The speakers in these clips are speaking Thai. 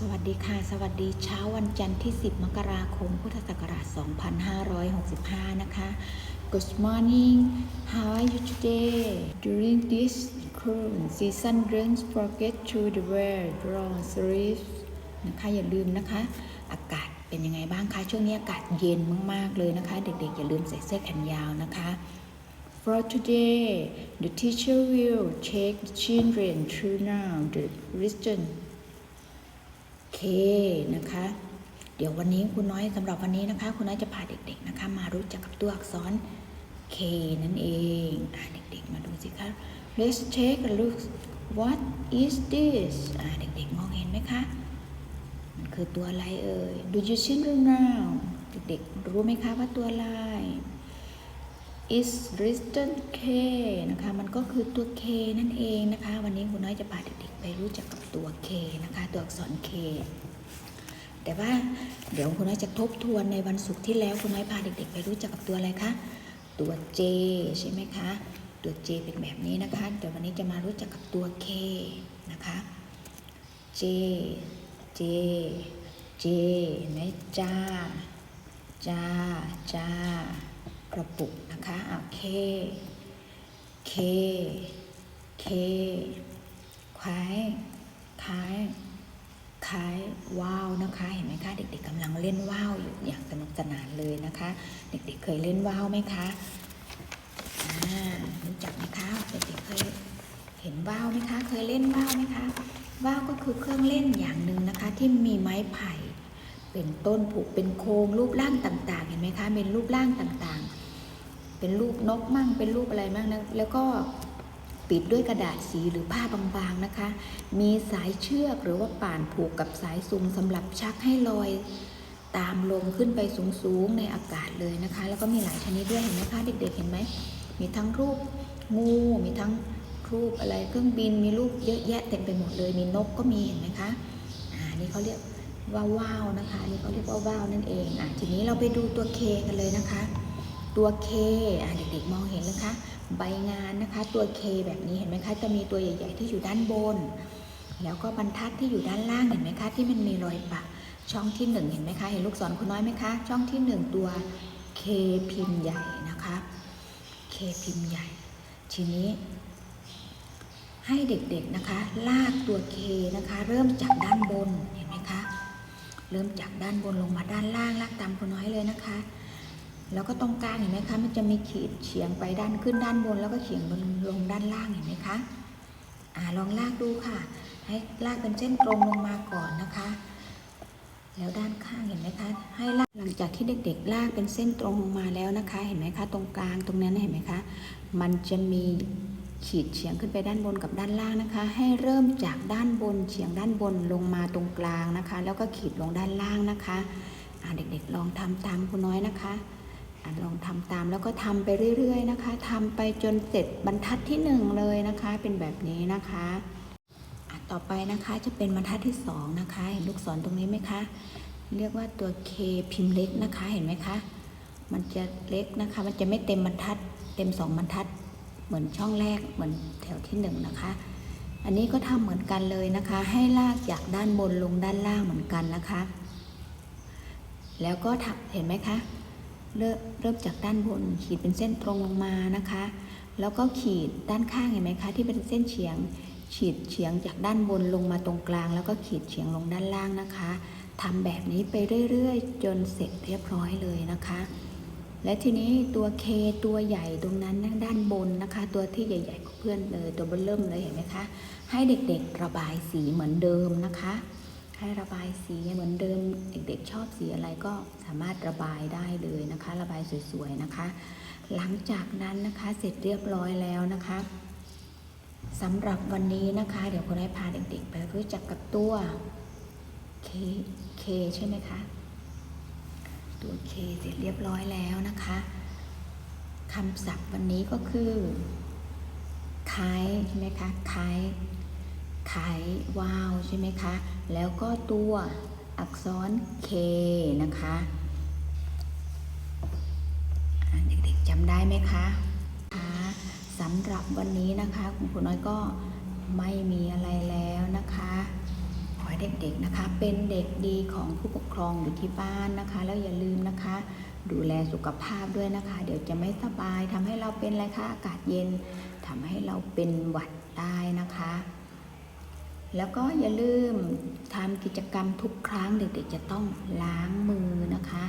สวัสดีค่ะ สวัสดีเช้าวันจันทร์ที่ 10 มกราคม พุทธศักราช 2565 นะคะ Good morning how are you today during this cool season don't forget to wear long sleeves นะคะอย่าลืมนะคะ อากาศเป็นยังไงบ้างคะ ช่วงนี้อากาศเย็นมาก ๆ เลยนะคะ เด็ก ๆ อย่าลืมใส่เสื้อแขนยาวนะคะ For today, the teacher will take the children through now the written เคนะคะ เดี๋ยววันนี้คุณน้อยสำหรับวันนี้นะคะ คุณน้อยจะพาเด็กๆนะคะ มารู้จักกับตัวอักษร K นั่นเองอะเด็กๆมาดูสิคะ Let's take a look What is this อะเด็กๆมองเห็นไหมคะมันคือตัวอะไรเอ่ย Do you see it now เด็กๆรู้ไหมคะว่าตัวอะไร is written K นะคะ มันก็คือตัว K นั่นเองนะคะ วันนี้คุณน้อยจะพาเด็กๆไปรู้จักกับตัว K นะคะ ตัวอักษร K แต่ว่าเดี๋ยวคุณน้อยจะทบทวนในวันศุกร์ที่แล้วคุณน้อยพาเด็กๆ ไปรู้จักกับตัวอะไรคะ ตัว J ใช่ไหมคะ ตัว J เป็นแบบนี้นะคะเดี๋ยววันนี้จะมารู้จักกับตัว K นะคะ J J J ไหมจ้าจ้าจ้า กระปุกนะคะอะ K K K คล้ายคล้ายคล้ายว้าวนะคะ เห็นไหมคะ เด็ก ๆกำลังเล่นว่าวอยู่อย่างสนุกสนานเลยนะคะ เด็ก ๆ เคยเล่นว่าวไหมคะอ่ารู้จักไหมคะเด็กๆเคยเห็นว่าวไหมคะ เคยเล่นว่าวไหมคะว่าวก็คือเครื่องเล่นอย่างหนึ่งนะคะ ที่มีไม้ไผ่ เป็นต้นผูกเป็นโครงรูปร่างต่างๆ เห็นไหมคะเป็นรูปร่างต่างๆ เป็นรูปนกมั่ง เป็นรูปอะไรมั่งนะแล้วก็ปิดด้วยกระดาษสีหรือผ้าบางๆนะคะ มีสายเชือกหรือว่าป่านผูกกับสายซุงสำหรับชักให้ลอย ตามลมขึ้นไปสูงๆในอากาศเลยนะคะ แล้วก็มีหลายชนิดด้วยเห็นไหมคะเด็กๆเห็นไหมมีทั้งรูปงูมีทั้งรูปอะไรเครื่องบินมีรูปเยอะแยะเต็มไปหมดเลยมีนกก็มีเห็นไหมคะอ่านี่เขาเรียกว้าวว้าวนะคะนี่เขาเรียกว่าว้าวนั่นเองอะทีนี้เราไปดูตัวเคกันเลยนะคะ ตัวเคเด็กๆมองเห็นแล้วคะ ใบงานนะคะตัวเคแบบนี้เห็นไหมคะจะมีตัวใหญ่ ๆ ที่อยู่ด้านบน แล้วก็บรรทัดที่อยู่ด้านล่างเห็นไหมคะที่มันมีรอยปะช่องที่หนึ่งเห็นไหมคะเห็นลูกศรคุณน้อยไหมคะ ช่องที่หนึ่งตัวเคพิมพ์ใหญ่นะคะเคพิมพ์ใหญ่ ทีนี้ ให้เด็กๆนะคะ ลากตัวเคนะคะ เริ่มจากด้านบนเห็นไหมคะ เริ่มจากด้านบนลงมาด้านล่างลากตามคุณน้อยเลยนะคะ แล้วก็ตรงกลางเห็นไหมคะมันจะมีขีดเฉียงไปด้านขึ้นด้านบน แล้วก็เฉียงลงลงด้านล่างเห็นไหมคะอ่าลองลากดูค่ะ ให้ลากเป็นเส้นตรงลงมาก่อนนะคะ แล้วด้านข้างเห็นไหมคะให้ลากหลังจากที่เด็ก ๆ ลากเป็นเส้นตรงลงมาแล้วนะคะ เห็นไหมคะ ตรงกลางตรงนั้นเห็นไหมคะมันจะมีขีดเฉียงขึ้นไปด้านบนกับด้านล่างนะคะ ให้เริ่มจากด้านบนเฉียงด้านบนลงมาตรงกลางนะคะ แล้วก็ขีดลงด้านล่างนะคะเด็กๆลองทำตามคุณน้อยนะคะ ลองทำตามแล้วก็ทำไปเรื่อยๆนะคะทำไปจนเสร็จบรรทัดที่หนึ่งเลยนะคะ เป็นแบบนี้นะคะต่อไปนะคะจะเป็นบรรทัดที่สองนะคะเห็นลูกศรตรงนี้ไหมคะ เรียกว่าตัว K พิมพ์เล็กนะคะเห็นไหมคะ มันจะเล็กนะคะ มันจะไม่เต็มบรรทัด เต็มสองบรรทัด เหมือนช่องแรกเหมือนแถวที่หนึ่งนะคะ อันนี้ก็ทำเหมือนกันเลยนะคะ ให้ลากจากด้านบนลงด้านล่างเหมือนกันนะคะ แล้วก็ถักเห็นไหมคะ เริ่มจากด้านบนขีดเป็นเส้นตรงลงมานะคะ แล้วก็ขีดด้านข้างเห็นไหมคะ ที่เป็นเส้นเฉียง ขีดเฉียงจากด้านบนลงมาตรงกลาง แล้วก็ขีดเฉียงลงด้านล่างนะคะทำแบบนี้ไปเรื่อยๆ จนเสร็จเรียบร้อยเลยนะคะ และทีนี้ตัวเคตัวใหญ่ตรงนั้นด้านบนนะคะ ตัวที่ใหญ่ๆเพื่อนเลยตัวเบิ้ลเริ่มเลยเห็นไหมคะ ให้เด็กๆระบายสีเหมือนเดิมนะคะ ให้ระบายสีเหมือนเดิมเด็กๆ ชอบสีอะไรก็สามารถระบายได้เลยนะคะ ระบายสวยๆนะคะ หลังจากนั้นนะคะเสร็จเรียบร้อยแล้วนะคะสำหรับวันนี้นะคะ เดี๋ยวคุณให้พาเด็กๆ ไปรู้จักกับตัวเคเคใช่ไหมคะตัวเคเสร็จเรียบร้อยแล้วนะคะคำศัพท์วันนี้ก็คือคล้ายใช่ไหมคะคล้าย คล้ายวาวใช่ไหมคะ แล้วก็ตัวอักษรเคนะคะเด็กๆจำได้ไหมคะคะสำหรับวันนี้นะคะคุณครูน้อยก็ไม่มีอะไรแล้วนะคะ ขอให้เด็กๆนะคะ เป็นเด็กดีของผู้ปกครองอยู่ที่บ้านนะคะ แล้วอย่าลืมนะคะ ดูแลสุขภาพด้วยนะคะ เดี๋ยวจะไม่สบายทำให้เราเป็นอะไรคะอากาศเย็นทำให้เราเป็นหวัดได้นะคะ แล้วก็อย่าลืมทำกิจกรรมทุกครั้งเด็กๆจะต้องล้างมือนะคะ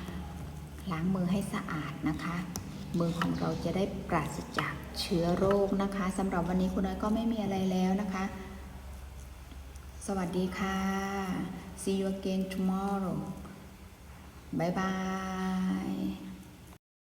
ล้างมือให้สะอาดนะคะ มือของเราจะได้ปราศจากเชื้อโรคนะคะสำหรับวันนี้คุณน้อยก็ไม่มีอะไรแล้วนะคะ สวัสดีค่ะ see you again tomorrow bye bye